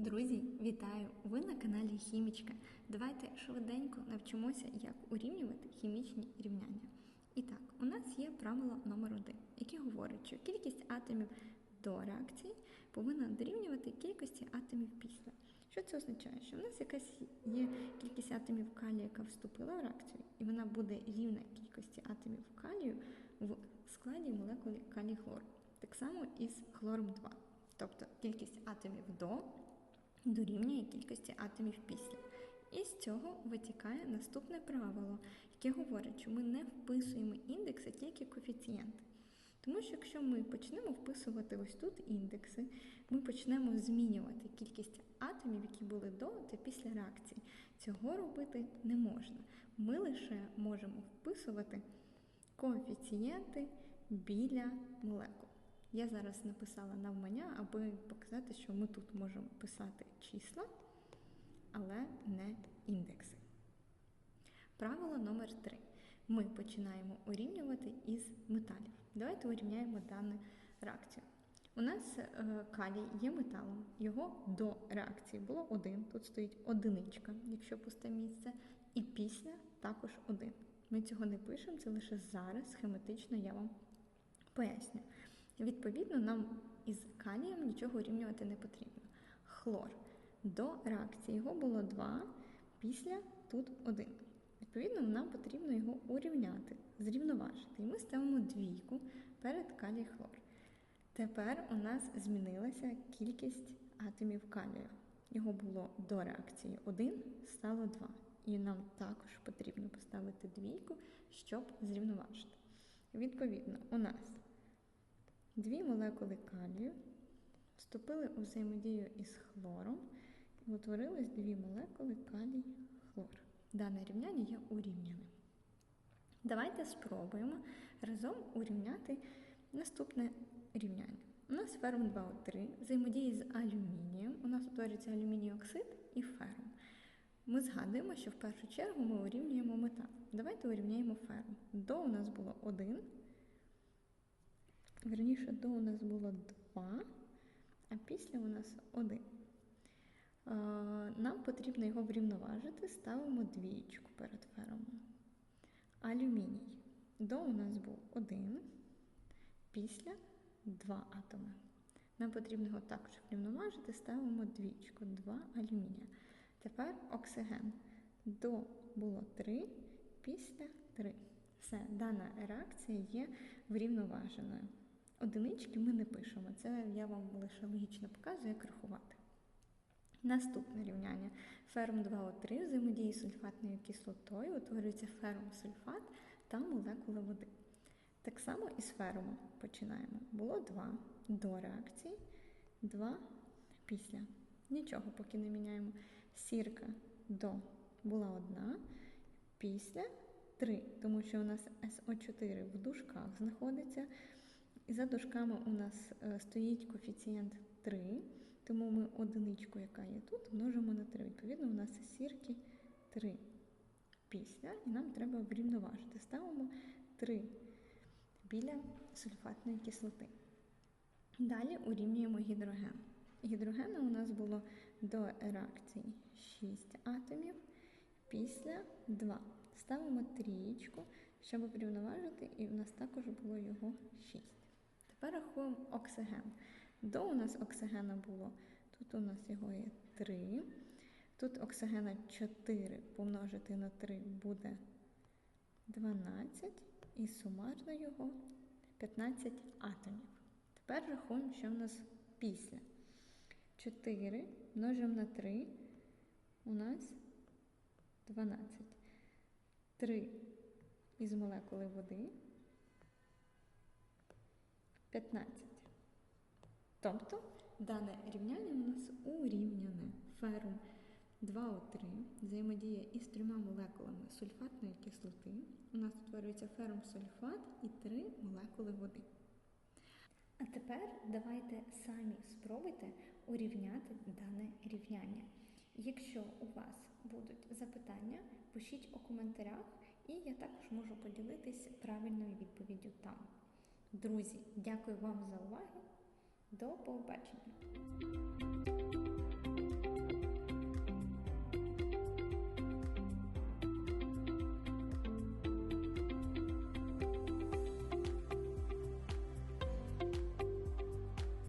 Друзі, вітаю! Ви на каналі Хімічка. Давайте швиденько навчимося, як урівнювати хімічні рівняння. І так, у нас є правило номер 1 яке говорить, що кількість атомів до реакції повинна дорівнювати кількості атомів після. Що це означає? Що в нас якась є кількість атомів калію, яка вступила в реакцію, і вона буде рівна кількості атомів калію в складі молекули калій хлору. Так само і з хлором 2. Тобто кількість атомів до дорівнює кількості атомів після. І з цього витікає наступне правило, яке говорить, що ми не вписуємо індекси, тільки коефіцієнти. Тому що якщо ми почнемо вписувати ось тут індекси, ми почнемо змінювати кількість атомів, які були до та після реакції. Цього робити не можна. Ми лише можемо вписувати коефіцієнти біля молекул. Я зараз написала навмання, аби показати, що ми тут можемо писати числа, але не індекси. Правило номер 3 Ми починаємо урівнювати із металів. Давайте урівняємо дану реакцію. У нас е, калій є металом, його до реакції було один. Тут стоїть одиничка, якщо пусте місце, і після також один. Ми цього не пишемо, це лише зараз схематично я вам поясню. Відповідно, нам із калієм нічого урівнювати не потрібно. Хлор. До реакції його було 2, після тут 1. Відповідно, нам потрібно його урівняти, зрівноважити. І ми ставимо двійку перед калій хлор. Тепер у нас змінилася кількість атомів калію. Його було до реакції 1, стало 2. І нам також потрібно поставити двійку, щоб зрівноважити. Відповідно, у нас Дві молекули калію вступили у взаємодію із хлором і утворились дві молекули калій-хлор. Дане рівняння є урівняним. Давайте спробуємо разом урівняти наступне рівняння. У нас ферум 2О3 взаємодіє з алюмінієм. У нас утворюється алюміній оксид і ферум. Ми згадуємо, що в першу чергу ми урівнюємо метал. Давайте урівняємо ферум. До у нас було 1. Верніше, до у нас було 2, а після у нас 1. Нам потрібно його врівноважити, ставимо двічку перед феромом. Алюміній. До у нас був 1, після 2 атоми. Нам потрібно його також врівноважити, ставимо двічку, 2 алюмінія. Тепер оксиген. До було 3, після 3. Все, дана реакція є врівноваженою. Одинички ми не пишемо, це я вам лише логічно показую, як рахувати. Наступне рівняння. Ферм 2О3 взаємодії з сульфатною кислотою, утворюється ферум-сульфат та молекула води. Так само і з ферумом починаємо. Було 2 до реакції, 2 після. Нічого поки не міняємо. Сірка до була одна, після 3, тому що у нас СО4 в дужках знаходиться. І за дужками у нас е, стоїть коефіцієнт 3, тому ми одиничку, яка є тут, множимо на 3. Відповідно, у нас сірки 3 після, і нам треба врівноважити. Ставимо 3 біля сульфатної кислоти. Далі урівнюємо гідроген. Гідрогена у нас було до реакції 6 атомів, після 2. Ставимо трієчку, щоб врівноважити, і у нас також було його 6. Тепер рахуємо оксиген. До у нас оксигена було, тут у нас його є 3. Тут оксигена 4 помножити на 3 буде 12, і сумарно його 15 атомів. Тепер рахуємо, що в нас після. 4 множимо на 3 у нас 12. 3 із молекули води. 15. Тобто дане рівняння у нас урівняне ферум 2О3 взаємодіє із трьома молекулами сульфатної кислоти. У нас утворюється ферум сульфат і три молекули води. А тепер давайте самі спробуйте урівняти дане рівняння. Якщо у вас будуть запитання, пишіть у коментарях, і я також можу поділитись правильною відповіддю там. Друзі, дякую вам за увагу. До побачення!